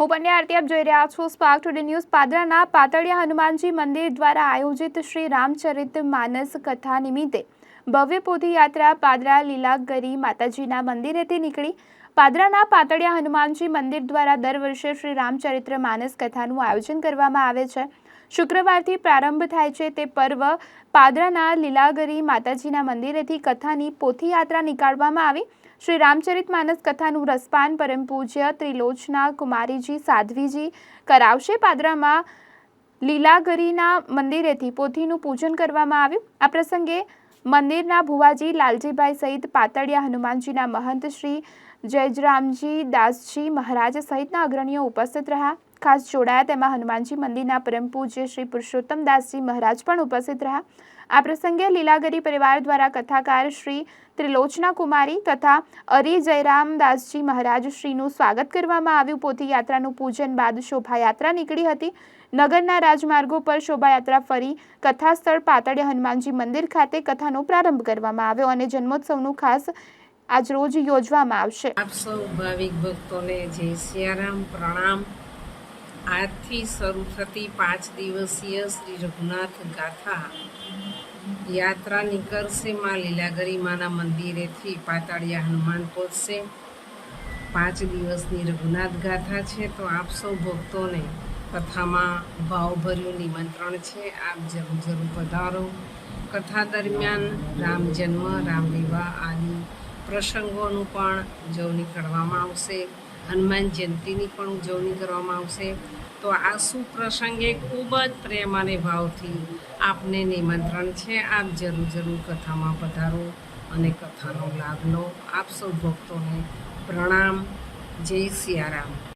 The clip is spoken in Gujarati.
હું પંડ્યા આરતી આપ જોઈ રહ્યા છો. સ્પાર્ક ટુડે ન્યૂઝ પાદરાના પાતળિયા હનુમાનજી મંદિર દ્વારા આયોજિત શ્રી રામચરિત માનસ કથા નિમિત્તે ભવ્ય પોથીયાત્રા પાદરા લીલાગરી માતાજીના મંદિરેથી નીકળી. પાદરાના પાતળિયા હનુમાનજી મંદિર દ્વારા દર વર્ષે શ્રી રામચરિત્ર માનસ કથાનું આયોજન કરવામાં આવે છે. શુક્રવારથી પ્રારંભ થાય છે તે પર્વ. પાદરાના લીલાગરી માતાજીના મંદિરેથી કથાની પોથીયાત્રા નીકાળવામાં આવી. શ્રી રામચરિત માનસ કથાનું રસપાન પરમ પૂજ્ય ત્રિલોચના કુમારીજી સાધ્વીજી કરાવશે પાદરામાં લીલાગરીના મંદિરેથી પોથીનું પૂજન કરવામાં આવ્યું. આ પ્રસંગે મંદિરના ભુવાજી લાલજીભાઈ સહિત પાતળિયા હનુમાનજીના મહંત શ્રી જયજરામજી દાસજી મહારાજ સહિતના અગ્રણીઓ ઉપસ્થિત રહ્યા. ખાસ જોડાયા તેમાં હનુમાનજી મંદિરના પરમ પૂજ્ય શ્રી પુરુષોત્તમ દાસજી મહારાજ પણ ઉપસ્થિત રહ્યા. આ પ્રસંગે લીલાગરી પરિવાર દ્વારા કથાકાર શ્રી ત્રિલોચના કુમારી તથા અરી જયરામદાસજી મહારાજ શ્રીનું સ્વાગત કરવામાં આવ્યું. પોથી યાત્રાનું પૂજન બાદ શોભાયાત્રા નીકળી હતી. નગરના રાજમાર્ગો પર શોભાયાત્રા ફરી કથા સ્થળ પાતળિયા હનુમાનજી મંદિર ખાતે કથાનો પ્રારંભ કરવામાં આવ્યો અને જન્મોત્સવનું ખાસ આજ રોજ યોજવામાં આવશે. આપ સૌ ભાવિક ભક્તોને જય સિયારામ, પ્રણામ. આજથી શરૂ થતી પાંચ દિવસીય શ્રી રઘુનાથ ગાથા યાત્રા નીકળશે માં લીલાગરી માના મંદિરેથી પાતાળિયા હનુમાન પહોંચશે પાંચ દિવસની રઘુનાથ ગાથા છે. તો આપ સૌ ભક્તોને કથામાં ભાવભર્યું નિમંત્રણ છે. આપ જરૂર જરૂર પધારો. કથા દરમિયાન રામ જન્મ, રામ વિવાહ આદિ પ્રસંગોનું પણ ઉજવણી કરવામાં આવશે. હનુમાન જયંતીની પણ ઉજવણી કરવામાં આવશે. તો આ સુપ્રસંગે ખૂબ જ પ્રેમ અને ભાવથી આપને નિમંત્રણ છે. આપ જરૂર જરૂર કથામાં પધારો અને કથાનો લાભ લો. આપ સૌ ભક્તોને પ્રણામ. જય સિયારામ.